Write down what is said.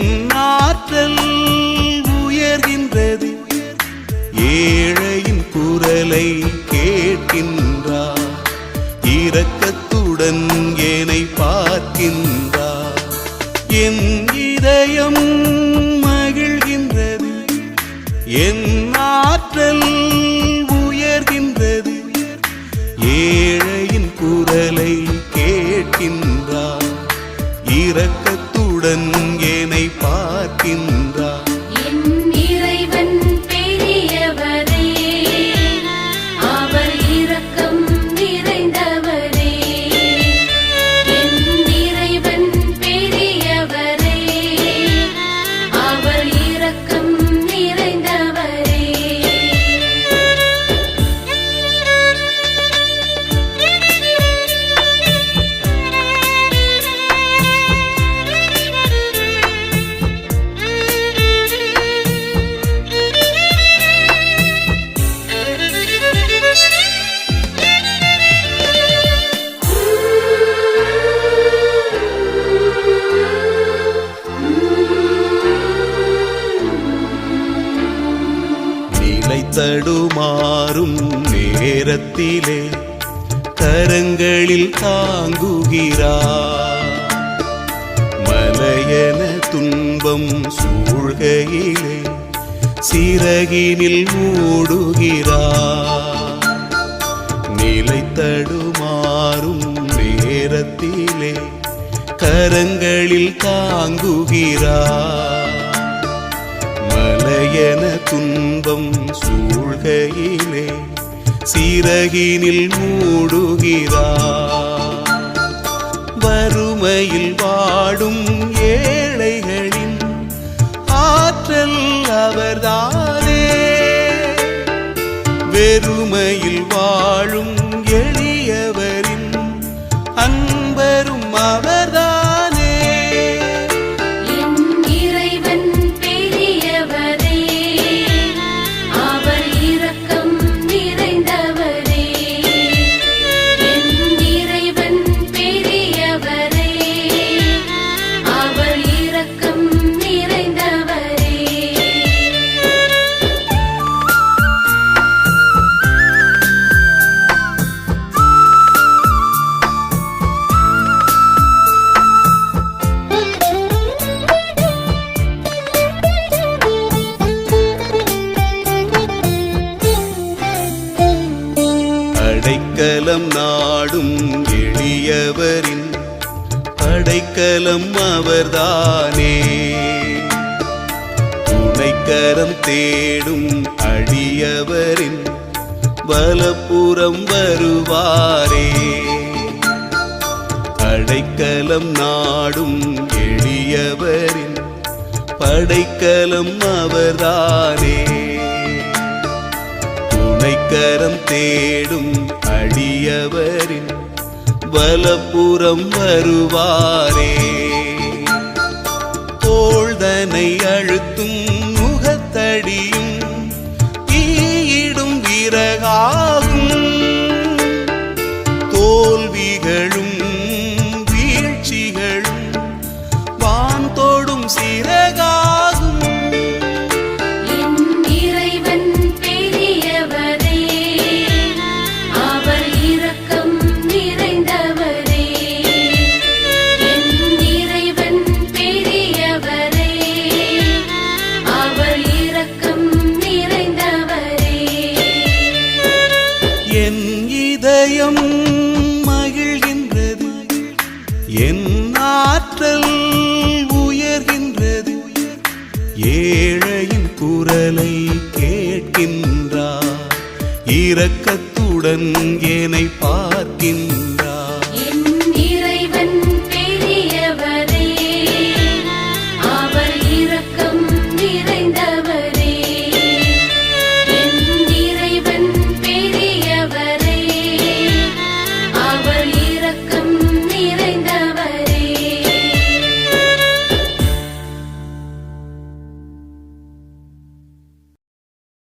என் ஆற்றல் உயர்கின்றது. ஏழையின் குரலை கேட்கின்றார். இரக்கத்துடன் என்னை பார்க்கின்றார். என் இதயம் மகிழ்கின்றது. என் ஆற்றல் தடுமாறும் நேரத்திலே கரங்களில் தாங்குகிறார். மலையன துன்பம் சூழ்கையிலே சிறகினில் மூடுகிறார். நிலை தடுமாறும் நேரத்திலே கரங்களில் தாங்குகிறார். மலையன துன்பம் சூழ்கையிலே சிறகினில் மூடுகிறார் வறுமையில் வாடும் ஏழைகளின் ஆற்றல் அவர்தானே. வெறுமையில் வாழும் அடைக்கலம் நாடும் எளியவரின் படைக்கலம் அவர்தானே. துணைக்கரம் தேடும் அடியவரின் வலப்புறம் வருவாரே. அடைக்கலம் நாடும் எளியவரின் படைக்கலம் அவர்தானே. துணைக்கரம் தேடும் அடியவரின் வலப்புறம் வருவாரே. தோழ்தனை அழுத்தும் உள்ளம் மகிழ்கின்றது. என் ஆற்றல் உயர்கின்றது. ஏழையின் குரலை கேட்கின்றார். இரக்கத்துடன் என்னை பார்க்கின்ற